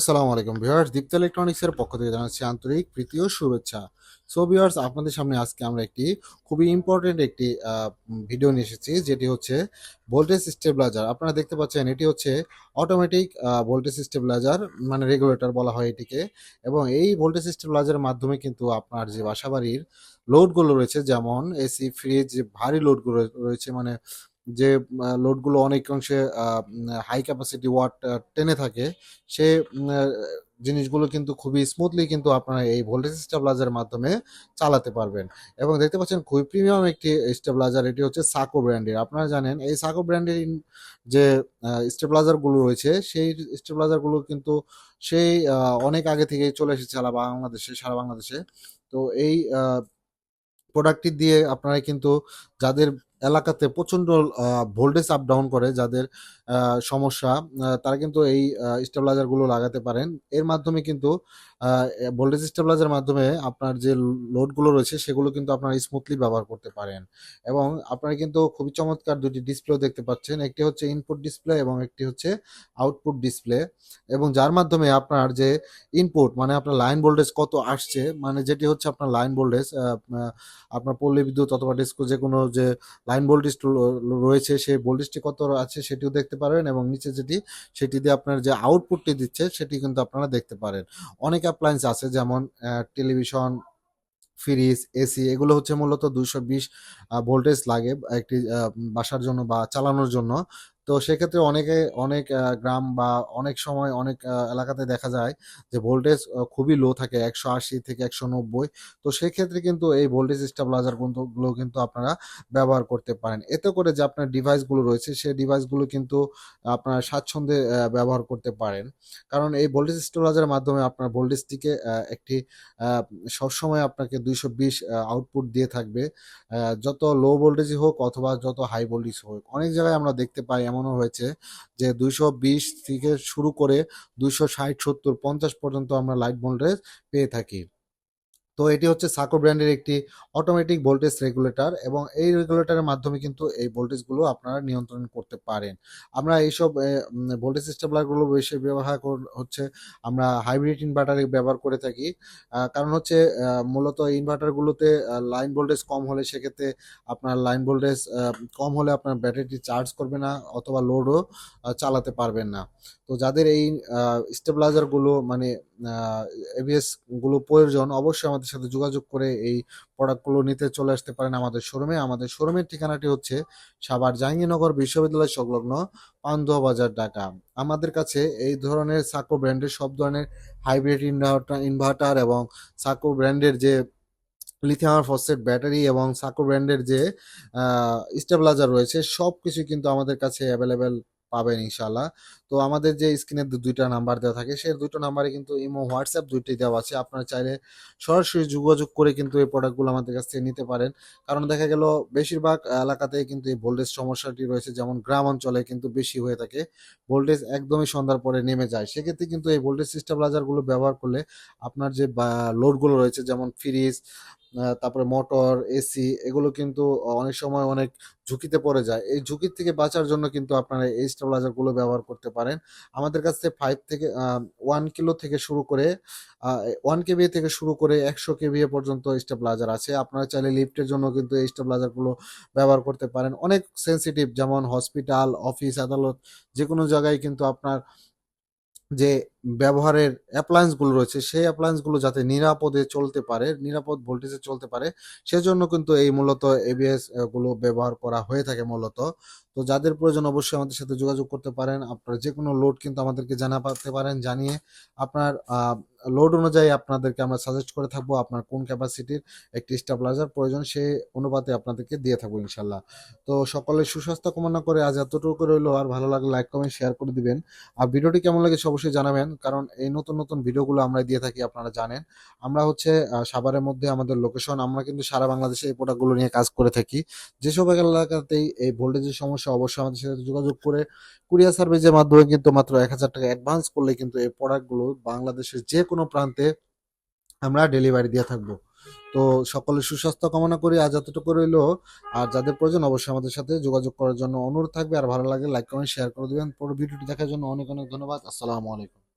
আসসালামু আলাইকুম ভিউয়ার্স, দীপ্ত ইলেকট্রনিক্সের পক্ষ থেকে জানাচ্ছি আন্তরিক প্রীতি ও শুভেচ্ছা। সো ভিউয়ার্স, আপনাদের সামনে আজকে আমরা একটি খুবই ইম্পর্টেন্ট একটি ভিডিও নিয়ে এসেছি, যেটি হচ্ছে ভোল্টেজ স্টেবিলাইজার আপনারা দেখতে পাচ্ছেন, এটি হচ্ছে অটোমেটিক ভোল্টেজ স্টেবিলাইজার মানে রেগুলেটর বলা হয় এটিকে। এবং এই ভোল্টেজ স্টেবিলাইজারের মাধ্যমে কিন্তু আপনার যে বাসাবাড়ির লোডগুলো রয়েছে, যেমন এসি ফ্রিজ ভারী লোডগুলো রয়েছে মানে যে লোডগুলো অনেক অংশে হাই ক্যাপাসিটি ওয়াট টেনে থাকে, সে জিনিসগুলো কিন্তু খুবই স্মুথলি কিন্তু আপনারা এই ভোল্টেজ স্টেবিলাইজারের মাধ্যমে চালাতে পারবেন। এবং দেখতে পাচ্ছেন খুবই প্রিমিয়াম একটি স্টেবিলাইজার এটি হচ্ছে সাকো ব্র্যান্ডের আপনারা জানেন, এই সাকো ব্র্যান্ডের যে স্টেবিলাইজারগুলো রয়েছে, সেই স্টেবিলাইজারগুলো কিন্তু সেই অনেক আগে থেকেই চলে এসেছে সারা বাংলাদেশে সারা বাংলাদেশে। তো এই প্রোডাক্টটি দিয়ে আপনারা কিন্তু যাদের এলাকাতে প্রচণ্ড ভোল্টেজ আপ ডাউন করে যাদের সমস্যা তারা কিন্তু এই স্টেবিলাইজারগুলো লাগাতে পারেন। এর মাধ্যমে কিন্তু ভোল্টেজ স্টেবিলাইজার মাধ্যমে আপনার যে লোডগুলো রয়েছে সেগুলো কিন্তু আপনারা স্মুথলি ব্যবহার করতে পারেন। এবং আপনারা কিন্তু খুবই চমৎকার দুটি ডিসপ্লে দেখতে পাচ্ছেন। একটি হচ্ছে ইনপুট ডিসপ্লে এবং একটি হচ্ছে আউটপুট ডিসপ্লে এবং যার মাধ্যমে আপনার যে ইনপুট মানে আপনার লাইন ভোল্টেজ কত আসছে মানে যেটি হচ্ছে আপনার লাইন ভোল্টেজ আপনার পল্লী বিদ্যুৎ অথবা ডিস্কো যে কোনো যে লাইন ভোল্টেজ রয়েছে সেই ভোল্টেজটি কত আছে সেটিও দেখতে পারেন এবং নিচে যেটি, সেটি দিয়ে আপনার যে আউটপুটটি দিচ্ছে সেটি কিন্তু আপনারা দেখতে পারেন। অনেক অ্যাপ্লায়েন্স আছে, যেমন টেলিভিশন ফ্রিজ এসি এগুলো হচ্ছে মূলত দুশো বিশ ভোল্টেজ লাগে একটি বাসার জন্য বা চালানোর জন্য। তো সেক্ষেত্রে অনেকে, অনেক গ্রাম বা অনেক সময় অনেক এলাকাতে দেখা যায় যে ভোল্টেজ খুবই লো থাকে, একশো আশি থেকে একশো নব্বই। তো সেক্ষেত্রে কিন্তু এই ভোল্টেজ স্টেবিলাইজারগুলো কিন্তু আপনারা ব্যবহার করতে পারেন। এতে করে যে আপনার ডিভাইসগুলো রয়েছে সেই ডিভাইসগুলো কিন্তু আপনারা স্বাচ্ছন্দ্যে ব্যবহার করতে পারেন। কারণ এই ভোল্টেজ স্টেবিলাইজারের মাধ্যমে আপনার ভোল্টেজটিকে একটি সবসময় আপনাকে দুইশো বিশ আউটপুট দিয়ে থাকবে। যত লো ভোল্টেজই হোক অথবা যত হাই ভোল্টেজ হোক। অনেক জায়গায় আমরা দেখতে পাই এমনও হয়েছে যে দুইশো বিশ থেকে শুরু করে দুইশো ষাট, সত্তর, পঞ্চাশ পর্যন্ত আমরা লাইট ভোল্টেজ পেয়ে থাকি। তো এটি হচ্ছে সাকো ব্র্যান্ডের একটি অটোমেটিক ভোল্টেজ রেগুলেটর এবং এই রেগুলেটরের মাধ্যমে কিন্তু এই ভোল্টেজগুলো আপনারা নিয়ন্ত্রণ করতে পারেন। আমরা এইসব ভোল্টেজ স্টেবিলারগুলো বেশি ব্যবহার কর- হচ্ছে আমরা হাইব্রিড ইনভার্টার ব্যবহার করে থাকি। কারণ হচ্ছে মূলত ইনভার্টারগুলোতে লাইন ভোল্টেজ কম হলে সেক্ষেত্রে আপনার লাইন ভোল্টেজ কম হলে আপনার ব্যাটারিটি চার্জ করবে না অথবা লোডও চালাতে পারবেন না। তো যাদের এই স্টেবিলাইজারগুলো মানে এবিএসগুলো প্রয়োজন, অবশ্যই আমাদের সাথে যোগাযোগ করে এই প্রোডাক্টগুলো নিতে চলে আসতে পারেন আমাদের শোরুমে। আমাদের শোরুমের ঠিকানাটি হচ্ছে সাভার জাহাঙ্গীরনগর বিশ্ববিদ্যালয় সংলগ্ন পান্তুয়া বাজার, ঢাকা। আমাদের কাছে এই ধরনের সাকো ব্র্যান্ডের সব ধরনের হাইব্রিড ইনভার্টার ইনভার্টার এবং সাকো ব্র্যান্ডের যে লিথিয়াম ফসফেট ব্যাটারি এবং সাকো ব্র্যান্ডের যে স্টেবিলাইজার রয়েছে সব কিছু কিন্তু আমাদের কাছে অ্যাভেলেবেল পাবেন ইনশাল্লাহ তো আমাদের যে স্ক্রিনে দুইটা নাম্বার দেওয়া থাকে সেই দুটো নাম্বারে কিন্তু ইমো, হোয়াটসঅ্যাপ দুইটাই দেওয়া আছে। আপনারা চাইলে সরাসরি যোগাযোগ করে কিন্তু এই প্রোডাক্টগুলো আমাদের কাছ থেকে নিতে পারেন। কারণ দেখা গেল, বেশিরভাগ এলাকাতেই কিন্তু এই ভোল্টেজ সমস্যাটি রয়েছে। যেমন গ্রাম অঞ্চলে কিন্তু বেশি হয়ে থাকে। ভোল্টেজ একদমই সন্ধ্যার পরে নেমে যায়। সেক্ষেত্রে কিন্তু এই ভোল্টেজ স্টেবিলাইজারগুলো ব্যবহার করলে আপনার যে লোডগুলো রয়েছে, যেমন ফ্রিজ তারপরে মোটর, এসি এগুলো কিন্তু অনেক সময় অনেক ঝুঁকিতে পড়ে যায়। এই ঝুঁকির থেকে বাঁচার জন্য কিন্তু আপনারা এই স্টেবিলাইজারগুলো ব্যবহার করতে পারেন। আমাদের কাছে ফাইভ থেকে ওয়ান কিলো থেকে শুরু করে ওয়ান কেবি থেকে শুরু করে একশো কেবি পর্যন্ত স্টেবিলাইজার আছে। আপনারা চাইলে লিফটের জন্য কিন্তু এই স্টেবিলাইজারগুলো ব্যবহার করতে পারেন। অনেক সেন্সিটিভ যেমন হসপিটাল অফিস আদালত যে কোনো জায়গায় কিন্তু আপনার যে ব্যবহারের অ্যাপ্লায়েন্সগুলো রয়েছে, সেই অ্যাপ্লায়েন্সগুলো যাতে নিরাপদে চলতে পারে, নিরাপদ ভোল্টেজে চলতে পারে, সেজন্য কিন্তু এই মূলত এবিএসগুলো ব্যবহার করা হয়ে থাকে মূলত। তো যাদের প্রয়োজন অবশ্যই আমাদের সাথে যোগাযোগ করতে পারেন। আপনার যে কোনো লোড কিন্তু আমাদেরকে জানাতে পারেন, জানিয়ে আপনার লোড অনুযায়ী আপনাদেরকে আমরা সাজেস্ট করে থাকব আপনার কোন ক্যাপাসিটির একটি স্টেবিলাইজার প্রয়োজন সেই অনুপাতে আপনাদেরকে দিয়ে থাকব ইনশাল্লাহ। তো সকলে সুস্বাস্থ্য কামনা করে আজ এতটুকু রইল। আর ভালো লাগলে লাইক কমেন্ট শেয়ার করে দিবেন। আর ভিডিওটি কেমন লেগেছে অবশ্যই জানাবেন, কারণ এই নতুন নতুন ভিডিওগুলো আমরা দিয়ে থাকি, আপনারা জানেন। আমরা হচ্ছে সাভারের মধ্যে আমাদের লোকেশন আমরা কিন্তু সারা বাংলাদেশে এই প্রোডাক্টগুলো নিয়ে কাজ করে থাকি। যেসব এলাকাতেই এই ভোল্টেজের সমস্যা অবশ্যই আমাদের সাথে যোগাযোগ করে কুরিয়ার সার্ভিসের মাধ্যমে কিন্তু মাত্র এক হাজার টাকা অ্যাডভান্স করলে কিন্তু এই প্রোডাক্টগুলো বাংলাদেশের যে কোনো প্রান্তে আমরা ডেলিভারি দিয়ে থাকব। তো সকলের সুস্বাস্থ্য কামনা করি, আজ এতটুকু রইল। আর যাদের প্রয়োজন অবশ্যই আমাদের সাথে যোগাযোগ করার জন্য অনুরোধ থাকবে। আর ভালো লাগে লাইক কমেন্ট শেয়ার করে দেবেন। পুরো ভিডিওটি দেখার জন্য অনেক অনেক ধন্যবাদ। আসসালামু আলাইকুম।